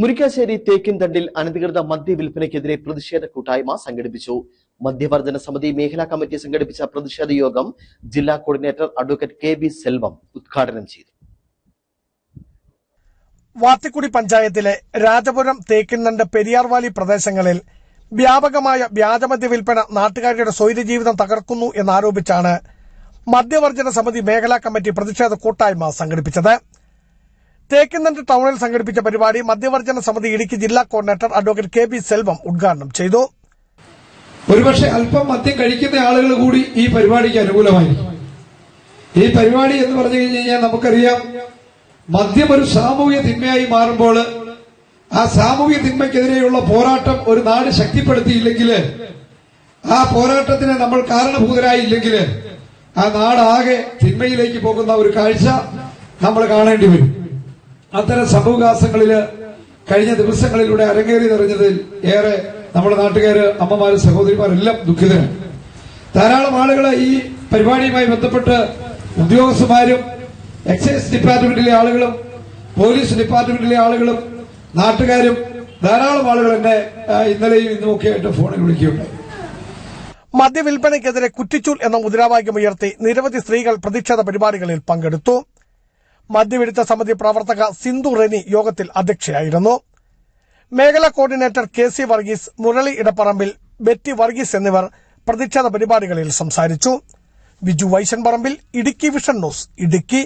മുരിക്കാശ്ശേരി തേക്കിൻതണ്ടിൽ അനധികൃത മദ്യ വിൽപ്പനയ്ക്കെതിരെ പ്രതിഷേധ കൂട്ടായ്മ സംഘടിപ്പിച്ചു. മദ്യവർജന സമിതി മേഖലാ കമ്മിറ്റി സംഘടിപ്പിച്ച പ്രതിഷേധ യോഗം ജില്ലാ coordinator advocate K B Selvam ഉദ്ഘാടനം ചെയ്തു. വാത്തിക്കുടി പഞ്ചായത്തിലെ രാജപുരം തേക്കിൻതണ്ട് പെരിയാർവാലി പ്രദേശങ്ങളിൽ വ്യാപകമായ വ്യാജമദ്യ വിൽപ്പന നാട്ടുകാരുടെ സ്വൈര്യ ജീവിതം തകർക്കുന്നു എന്നാരോപിച്ചാണ് മദ്യവർജന സമിതി മേഖലാ കമ്മിറ്റി പ്രതിഷേധ കൂട്ടായ്മ സംഘടിപ്പിച്ചത്. തേക്കിൻതണ്ട് ടൌണിൽ സംഘടിപ്പിച്ച പരിപാടി മദ്യവർജന സമിതി ഇടുക്കി ജില്ലാ coordinator advocate K B Selvam ഉദ്ഘാടനം ചെയ്തു. ഒരുപക്ഷെ അല്പം മദ്യം കഴിക്കുന്ന ആളുകൾ കൂടി ഈ പരിപാടിക്ക് അനുകൂലമായിരിക്കും. ഈ പരിപാടി എന്ന് പറഞ്ഞു കഴിഞ്ഞു കഴിഞ്ഞാൽ നമുക്കറിയാം മദ്യം ഒരു സാമൂഹ്യ തിന്മയായി മാറുമ്പോൾ ആ സാമൂഹ്യ തിന്മയ്ക്കെതിരെയുള്ള പോരാട്ടം ഒരു നാട് ശക്തിപ്പെടുത്തിയില്ലെങ്കിൽ ആ പോരാട്ടത്തിന് നമ്മൾ കാരണഭൂതരായില്ലെങ്കിൽ ആ നാടാകെ തിന്മയിലേക്ക് പോകുന്ന ഒരു കാഴ്ച നമ്മൾ കാണേണ്ടി വരും. അത്തരം സംഭവവികാസങ്ങളിൽ കഴിഞ്ഞ ദിവസങ്ങളിലൂടെ അരങ്ങേറി നിറഞ്ഞതിൽ ഏറെ നമ്മുടെ നാട്ടുകാര് അമ്മമാര് സഹോദരിമാരെല്ലാം ദുഃഖിതരാണ്. ധാരാളം ആളുകൾ ഈ പരിപാടിയുമായി ബന്ധപ്പെട്ട് ഉദ്യോഗസ്ഥന്മാരും എക്സൈസ് ഡിപ്പാർട്ട്മെന്റിലെ ആളുകളും പോലീസ് ഡിപ്പാർട്ട്മെന്റിലെ ആളുകളും നാട്ടുകാരും ധാരാളം ആളുകൾ എന്നെ ഇന്നലെയും ഇന്നും ഒക്കെ ആയിട്ട് ഫോണിൽ വിളിക്കുകയുണ്ടായി. മദ്യവിൽപ്പനയ്ക്കെതിരെ കുറ്റിച്ചൂൽ എന്ന മുദ്രാവാക്യം ഉയർത്തി നിരവധി സ്ത്രീകൾ പ്രതിഷേധ പരിപാടികളിൽ പങ്കെടുത്തു. മദ്യവിരുദ്ധ സമിതി പ്രവർത്തക സിന്ധു റെനി യോഗത്തിൽ അധ്യക്ഷയായിരുന്നു. മേഖലാ coordinator K C Varghese Murali Edapparambil Betty Varghese എന്നിവർ പ്രതിഷേധ പരിപാടികളിൽ സംസാരിച്ചു. Biju Vaishan Parambil Idukki vision news Idukki.